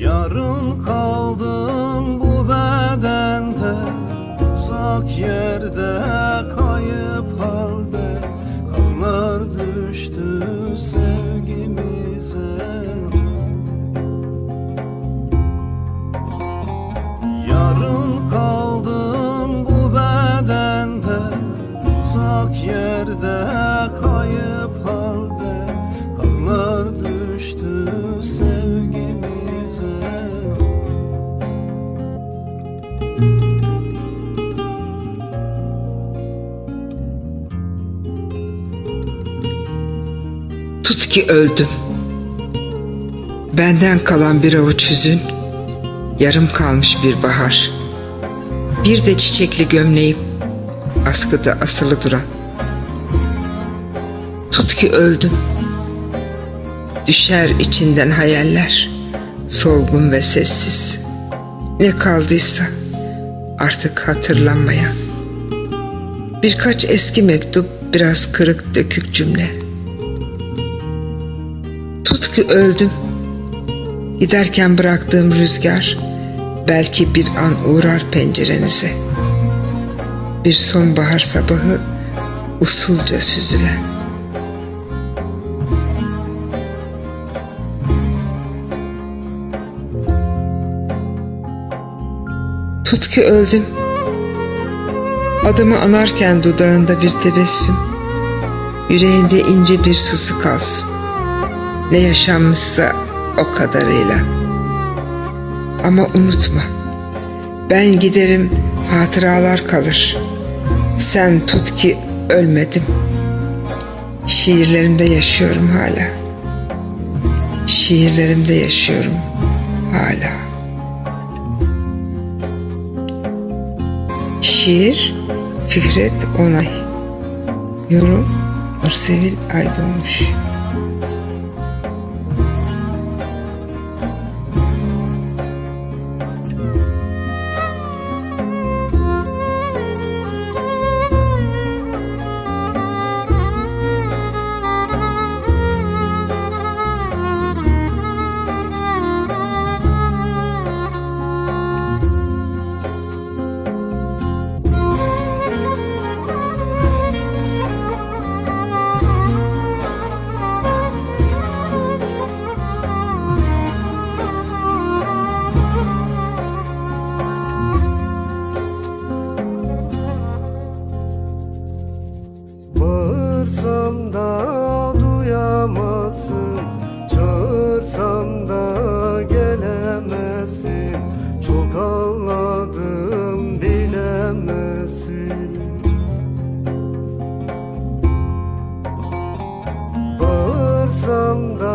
Yarın kaldım bu bedende. Uzak yerde kayıp halde. Kanlar düştü sevgimize. Yarın kaldım bu bedende. Uzak yerde kayıp ki öldüm. Benden kalan bir avuç hüzün, yarım kalmış bir bahar. Bir de çiçekli gömleğim, askıda asılı duran. Tut ki öldüm. Düşer içinden hayaller, solgun ve sessiz. Ne kaldıysa artık hatırlanmayan. Birkaç eski mektup, biraz kırık dökük cümle. Tut ki öldüm. Giderken bıraktığım rüzgar belki bir an uğrar pencerenize. Bir sonbahar sabahı usulca süzülen. Tut ki öldüm. Adımı anarken dudağında bir tebessüm, yüreğinde ince bir sızı kalsın. Ne yaşanmışsa o kadarıyla. Ama unutma. Ben giderim hatıralar kalır. Sen tut ki ölmedim. Şiirlerimde yaşıyorum hala. Şiirlerimde yaşıyorum hala. Şiir Fikret Onay Yorum Nursevil Aydoğmuş Bağırsam da duyamazsın. Çağırsam da gelemezsin. Çok ağladım bilemezsin. Bağırsam da